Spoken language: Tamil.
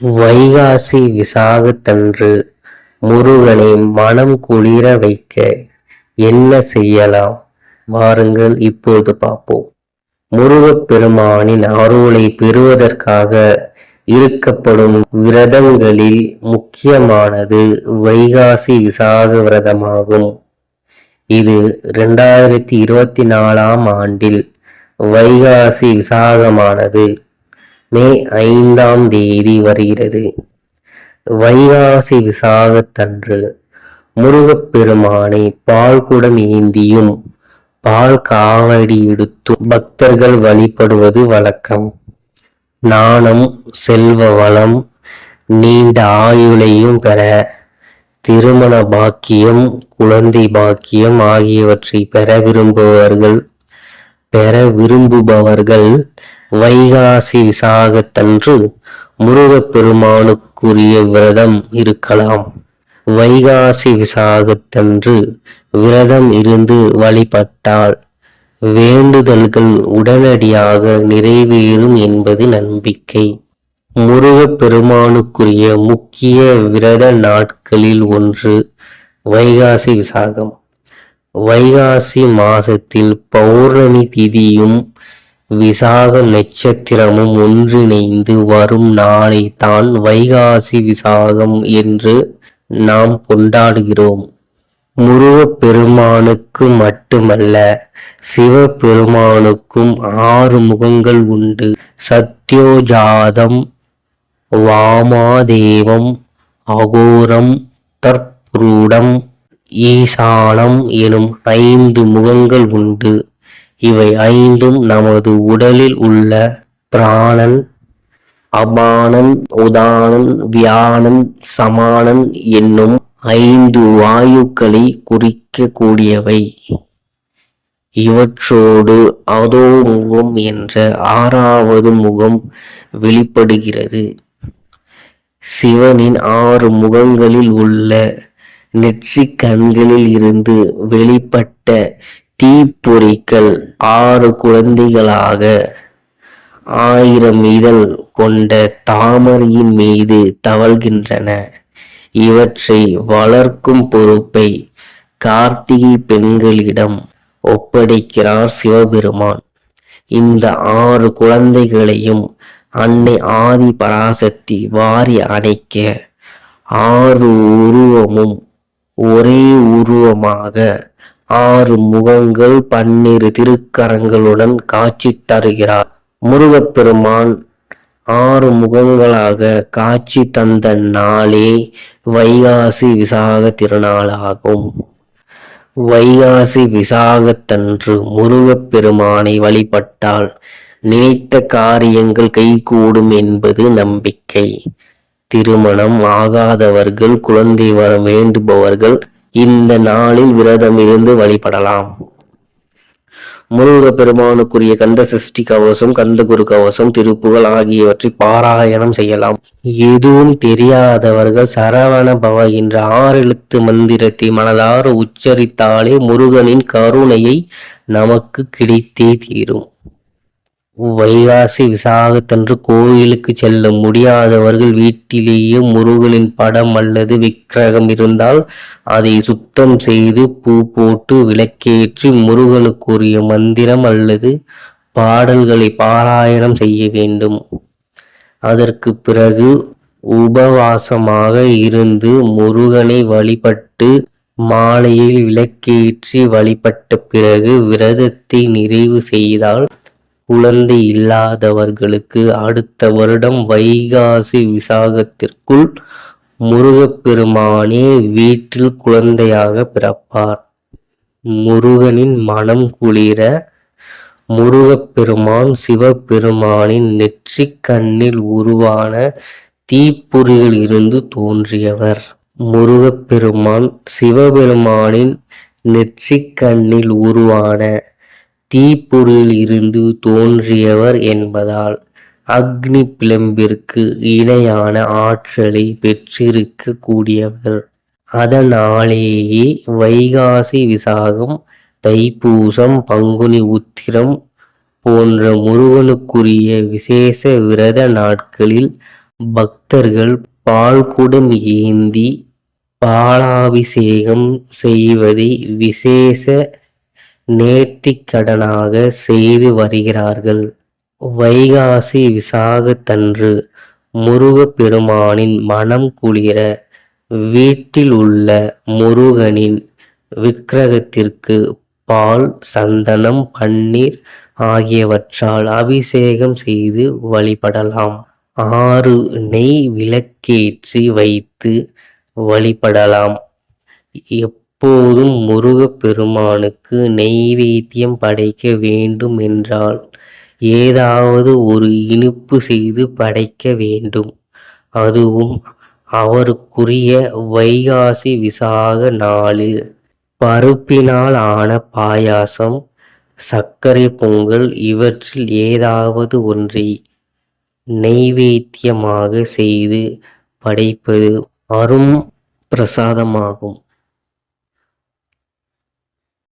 வைகாசி விசாகத்தன்று முருகனை மனம் குளிர வைக்க என்ன செய்யலாம்? வாருங்கள் இப்போது பார்ப்போம். முருகப் பெருமானின் அருளை பெறுவதற்காக இருக்கப்படும் விரதங்களில் முக்கியமானது வைகாசி விசாக விரதமாகும். இது ரெண்டாயிரத்தி இருபத்தி நாலாம் ஆண்டில் வைகாசி விசாகமானது. மே ஐந்தாம் தேதி வருகிறது. வைகாசி விசாகத்தன்று முருகப்பெருமானை பால் குடம் ஏந்தியும் பால் காவடி எடுத்தும் பக்தர்கள் வழிபடுவது வழக்கம். நாணம் செல்வ வளம் நீண்ட ஆயுளையும் பெற திருமண பாக்கியம் குழந்தை பாக்கியம் ஆகியவற்றை பெற விரும்புபவர்கள் பெற விரும்புபவர்கள் வைகாசி விசாகத்தன்று முருகப்பெருமானுக்குரிய விரதம் இருக்கலாம். வைகாசி விசாகத்தன்று விரதம் இருந்து வழிபட்டால் வேண்டுதல்கள் உடனடியாக நிறைவேறும் என்பது நம்பிக்கை. முருகப்பெருமானுக்குரிய முக்கிய விரத நாட்களில் ஒன்று வைகாசி விசாகம். வைகாசி மாசத்தில் பௌர்ணமி திதியும் விசாக நட்சத்திரமும் ஒன்றிணைந்து வரும் நாளை தான் வைகாசி விசாகம் என்று நாம் கொண்டாடுகிறோம். முருகப்பெருமானுக்கு மட்டுமல்ல சிவபெருமானுக்கும் ஆறு முகங்கள் உண்டு. சத்யோஜாதம் வாமாதேவம் அகோரம் தற்புருடம் ஈசானம் எனும் ஐந்து முகங்கள் உண்டு. இவை ஐந்தும் நமது உடலில் உள்ள பிராணன் அபானன் உதானன் வியானன் சமானன் என்னும் ஐந்து வாயுக்களை குறிக்கக்கூடியவை. இவற்றோடு அதோ முகம் என்ற ஆறாவது முகம் வெளிப்படுகிறது. சிவனின் ஆறு முகங்களில் உள்ள நெற்றி கண்களில் இருந்து வெளிப்பட்ட தீப்பொறிகள் ஆறு குழந்தைகளாக ஆயிரம் இதழ் கொண்ட தாமரையின் மீது தவழ்கின்றன. இவற்றை வளர்க்கும் பொறுப்பை கார்த்திகை பெண்களிடம் ஒப்படைக்கிறார் சிவபெருமான். இந்த ஆறு குழந்தைகளையும் அன்னை ஆதி பராசக்தி வாரி அடைக்க ஆறு உருவமும் ஒரே உருவமாக ஆறு முகங்கள் பன்னிரு திருக்கரங்களுடன் காட்சி தருகிறார். முருகப்பெருமான் ஆறு முகங்களாக காட்சி தந்த நாளே வைகாசி விசாக திருநாளாகும். வைகாசி விசாகத்தன்று முருகப்பெருமானை வழிபட்டால் நினைத்த காரியங்கள் கைகூடும் என்பது நம்பிக்கை. திருமணம் ஆகாதவர்கள் குழந்தை வர வேண்டுபவர்கள் இந்த நாளில் விரதம் இருந்து வழிபடலாம். முருக பெருமானுக்குரிய கந்த சஷ்டி கவசம் கந்தகுரு கவசம் திருப்புகள் ஆகியவற்றை பாராயணம் செய்யலாம். எதுவும் தெரியாதவர்கள் சரவண பவ என்ற ஆறு எழுத்து மந்திரத்தை மனதார உச்சரித்தாலே முருகனின் கருணையை நமக்கு கிடைத்தே தீரும். வைகாசி விசாகத்தன்று கோயிலுக்கு செல்ல முடியாதவர்கள் வீட்டிலேயே முருகனின் படம் அல்லது விக்கிரகம் இருந்தால் அதை சுத்தம் செய்து பூ போட்டு விளக்கேற்றி முருகனுக்குரிய மந்திரம் அல்லது பாடல்களை பாராயணம் செய்ய வேண்டும். அதற்கு பிறகு உபவாசமாக இருந்து முருகனை வழிபட்டு மாலையில் விளக்கேற்றி வழிபட்ட பிறகு விரதத்தை நிறைவு செய்தால் குழந்தை இல்லாதவர்களுக்கு அடுத்த வருடம் வைகாசி விசாகத்திற்குள் முருகப்பெருமானே வீட்டில் குழந்தையாக பிறப்பார். முருகனின் மனம் குளிர முருகப்பெருமான் சிவபெருமானின் நெற்றிக் கண்ணில் உருவான தீப்பொறியில் இருந்து தோன்றியவர். முருகப்பெருமான் சிவபெருமானின் நெற்றிக் கண்ணில் உருவான தீப்பொருளில் இருந்து தோன்றியவர் என்பதால் அக்னி பிளம்பிற்கு இணையான ஆற்றலை பெற்றிருக்க கூடியவர் அதனாலேயே வைகாசி விசாகம் தைப்பூசம் பங்குனி உத்திரம் போன்ற முருகனுக்குரிய விசேஷ விரத நாட்களில் பக்தர்கள் பால்குடம் ஏந்தி பாலாபிஷேகம் செய்வதை விசேஷ நேர்த்திக்கடனாக செய்து வருகிறார்கள். வைகாசி விசாகத்தன்று முருகப்பெருமானின் மனம் குளிர வீட்டில் உள்ள முருகனின் விக்கிரகத்திற்கு பால், சந்தனம், பன்னீர் ஆகியவற்றால் அபிஷேகம் செய்து வழிபடலாம். ஆறு நெய் விளக்கேற்றி வைத்து வழிபடலாம். எப்போதும் முருகப்பெருமானுக்கு நெய்வேத்தியம் படைக்க வேண்டும் என்றால் ஏதாவது ஒரு இனிப்பு செய்து படைக்க வேண்டும். அதுவும் அவருக்குரிய வைகாசி விசாக நாளில் பருப்பினால் ஆன பாயாசம், சர்க்கரை பொங்கல் இவற்றில் ஏதாவது ஒன்றை நெய்வேத்தியமாக செய்து படைப்பது அரும் பிரசாதமாகும்.